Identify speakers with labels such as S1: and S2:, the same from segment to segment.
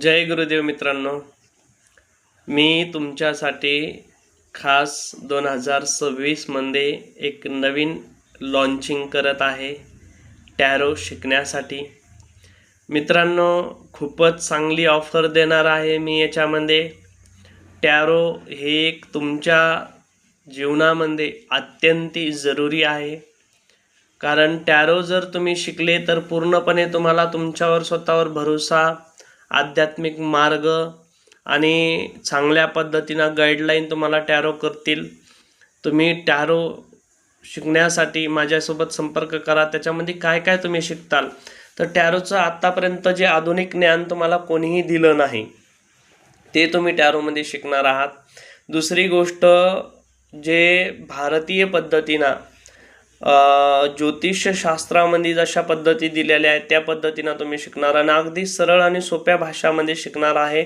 S1: जय गुरुदेव मित्रांनो मी तुमच्यासाठी खास दोन हजार सव्वीसमध्ये एक नवीन लॉन्चिंग करत आहे टॅरो शिकण्यासाठी. मित्रांनो खूपच चांगली ऑफर देणार आहे मी याच्यामध्ये. टॅरो हे एक तुमच्या जीवनामध्ये अत्यंत जरुरी आहे. कारण टॅरो जर तुम्ही शिकले तर पूर्णपणे तुम्हाला तुमच्यावर स्वतःवर भरोसा आध्यात्मिक मार्ग आणि चांगल्या पद्धतीनं गाईडलाईन तुम्हाला टॅरो करतील. तुम्ही टॅरो शिकण्यासाठी माझ्यासोबत संपर्क करा. त्याच्यामध्ये काय काय तुम्ही शिकताल? तर टॅरोचं आत्तापर्यंत जे आधुनिक ज्ञान तुम्हाला कोणीही दिलं नाही ते तुम्ही टॅरोमध्ये शिकणार आहात. दुसरी गोष्ट जे भारतीय पद्धतीनं ज्योतिषशास्त्रामध्ये जशा पद्धती दिलेल्या आहेत त्या पद्धतीनं तुम्ही शिकणार. आणि अगदी सरळ आणि सोप्या भाषामध्ये शिकणार आहे.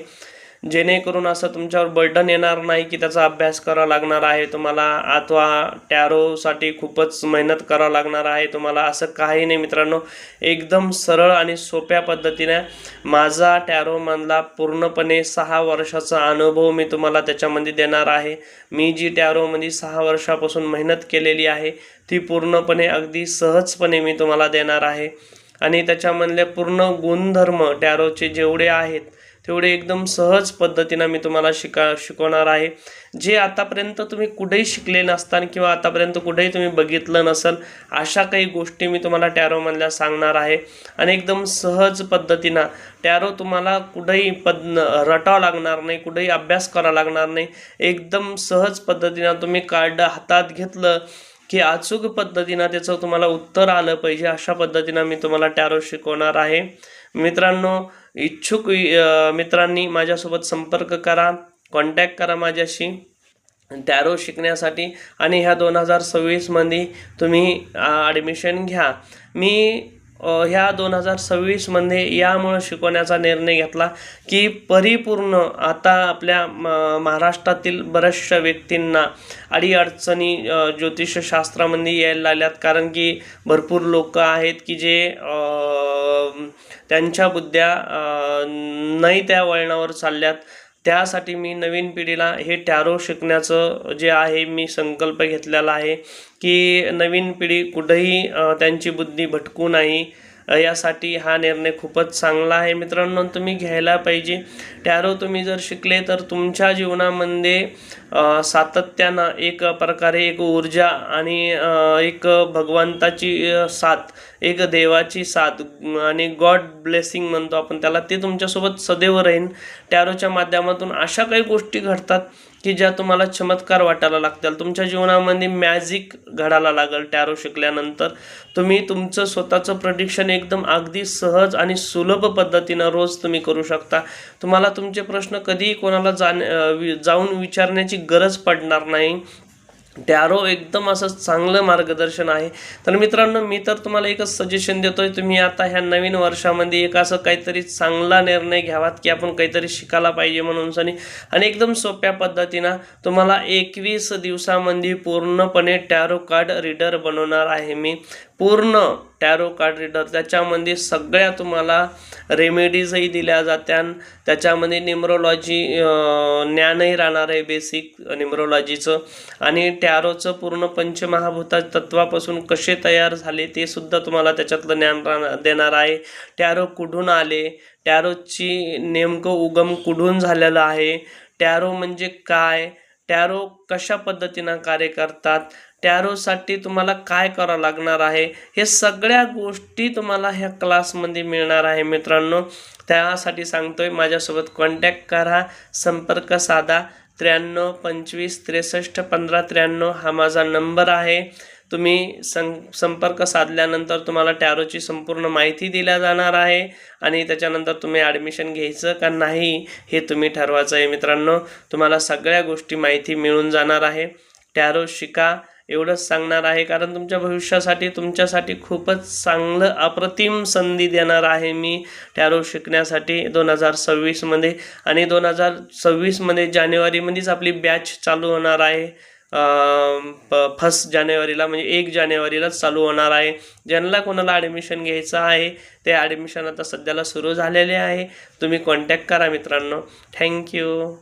S1: जेणेकरून असं तुमच्यावर बर्डन येणार नाही की त्याचा अभ्यास करावा लागणार आहे तुम्हाला अथवा टॅरोसाठी खूपच मेहनत करावं लागणार आहे तुम्हाला असं काही नाही मित्रांनो. एकदम सरळ आणि सोप्या पद्धतीने माझा टॅरोमधला पूर्णपणे सहा वर्षाचा अनुभव मी तुम्हाला त्याच्यामध्ये देणार आहे. मी जी टॅरोमध्ये सहा वर्षापासून मेहनत केलेली आहे ती पूर्णपणे अगदी सहजपणे मी तुम्हाला देणार आहे. आणि त्याच्यामधले पूर्ण गुणधर्म टॅरोचे जेवढे आहेत तेवढे एकदम सहज पद्धतीनं मी तुम्हाला शिका शिकवणार आहे. जे आतापर्यंत तुम्ही कुठेही शिकले नसतान किंवा आतापर्यंत कुठेही तुम्ही बघितलं नसल अशा काही गोष्टी मी तुम्हाला टॅरोमधल्या सांगणार आहे. आणि एकदम सहज पद्धतीनं टॅरो तुम्हाला कुठेही पद रटावं लागणार नाही कुठेही अभ्यास करावा लागणार नाही. एकदम सहज पद्धतीनं तुम्ही कार्ड हातात घेतलं की अचूक पद्धतीनं त्याचं तुम्हाला उत्तर आलं पाहिजे अशा पद्धतीनं मी तुम्हाला टॅरो शिकवणार आहे. मित्रांनो इच्छुक मित्रांनी माझ्यासोबत संपर्क करा कॉन्टॅक्ट करा माझ्याशी टॅरो शिकण्यासाठी. आणि ह्या दोन हजार सव्वीसमध्ये तुम्ही ॲडमिशन घ्या. मी ह्या दोन हजार सव्वीसमध्ये यामुळं शिकवण्याचा निर्णय घेतला की परिपूर्ण आता आपल्या म- महाराष्ट्रातील बऱ्याचशा व्यक्तींना अडीअडचणी ज्योतिषशास्त्रामध्ये यायला लागल्यात. कारण की भरपूर लोक आहेत की जे त्यांच्या बुद्ध्या नाही त्या वळणावर चालल्यात. त्यासाठी मी नवीन पिढीला हे टॅरो शिकण्याचं जे आहे मी संकल्प घेतलेला आहे की नवीन पिढी कुठंही त्यांची बुद्धी भटकू नाही. यासाठी हा निर्णय खूपच चांगला आहे. मित्रांनो तुम्ही घ्यायला पाहिजे. टॅरो तुम्ही जर शिकले तर तुमच्या जीवनामध्ये सातत्यानं एक प्रकारे एक ऊर्जा आणि एक भगवंताची साथ एक देवाची साथ आणि गॉड ब्लेसिंग म्हणतो आपण त्याला ते तुमच्यासोबत सदैव राहीन. टॅरोच्या माध्यमातून अशा काही गोष्टी घडतात की ज्या तुम्हाला चमत्कार वाटायला लागतील तुमच्या जीवनामध्ये मॅजिक घडायला लागेल टॅरो शिकल्यानंतर. तुम्ही तुमचं स्वतःचं प्रडिक्शन एकदम अगदी सहज आणि सुलभ पद्धतीनं रोज तुम्ही करू शकता. तुम्हाला तुमचे प्रश्न कधीही कोणाला जाण वि- जाऊन विचारण्याची गरज पडणार नाही. टॅरो एकदम असं चांगलं मार्गदर्शन आहे. तर मित्रांनो मी तर तुम्हाला एकच सजेशन देतो आहे तुम्ही आता ह्या नवीन वर्षामध्ये एक असं काहीतरी चांगला निर्णय घ्यावात की आपण काहीतरी शिकायला पाहिजे म्हणून सनी. आणि एकदम सोप्या पद्धतीनं तुम्हाला एकवीस दिवसामध्ये पूर्णपणे टॅरो कार्ड रीडर बनवणार आहे मी. पूर्ण टॅरो कार्ड रिडर त्याच्यामध्ये सगळ्या तुम्हाला रेमेडीजही दिल्या जात्यान त्याच्यामध्ये निम्रोलॉजी ज्ञानही राहणार आहे बेसिक निम्रोलॉजीचं आणि टॅरोचं पूर्ण पंचमहाभूता तत्वापासून कसे तयार झाले ते सुद्धा तुम्हाला त्याच्यातलं ज्ञान राहणार देणार आहे. टॅरो कुठून आले? टॅरोची नेमकं उगम कुठून झालेलं आहे? टॅरो म्हणजे काय? टॅरो कशा पद्धतीनं कार्य करतात? टॅरोसाठी तुम्हाला काय करावं लागणार आहे? हे सगळ्या गोष्टी तुम्हाला ह्या क्लासमध्ये मिळणार आहे मित्रांनो. त्यासाठी सांगतोय माझ्यासोबत कॉन्टॅक्ट करा. संपर्क साधा. त्र्याण्णव पंचवीस त्रेसष्ट पंधरा त्र्याण्णव हा माझा नंबर आहे. तुम्ही सं संपर्क साधल्यानंतर तुम्हाला टॅरोची संपूर्ण माहिती दिल्या जाणार आहे. आणि त्याच्यानंतर तुम्ही ॲडमिशन घ्यायचं का नाही हे तुम्ही ठरवायचं आहे मित्रांनो. तुम्हाला सगळ्या गोष्टी माहिती मिळून जाणार आहे. टॅरो शिका. एवढंच सांगणार आहे. कारण तुमच्या भविष्यासाठी तुमच्यासाठी खूपच चांगलं अप्रतिम संधी देणार आहे मी टॅरो शिकण्यासाठी दोन हजार सव्वीसमध्ये. आणि दोन हजार सव्वीसमध्ये जानेवारीमध्येच आपली बॅच चालू होणार आहे. फर्स्ट जानेवारीला म्हणजे एक जानेवारीलाच चालू होणार आहे. ज्यांना कोणाला ॲडमिशन घ्यायचं आहे ते ॲडमिशन आता सध्याला सुरू झालेले आहे. तुम्ही कॉन्टॅक्ट करा मित्रांनो. थँक्यू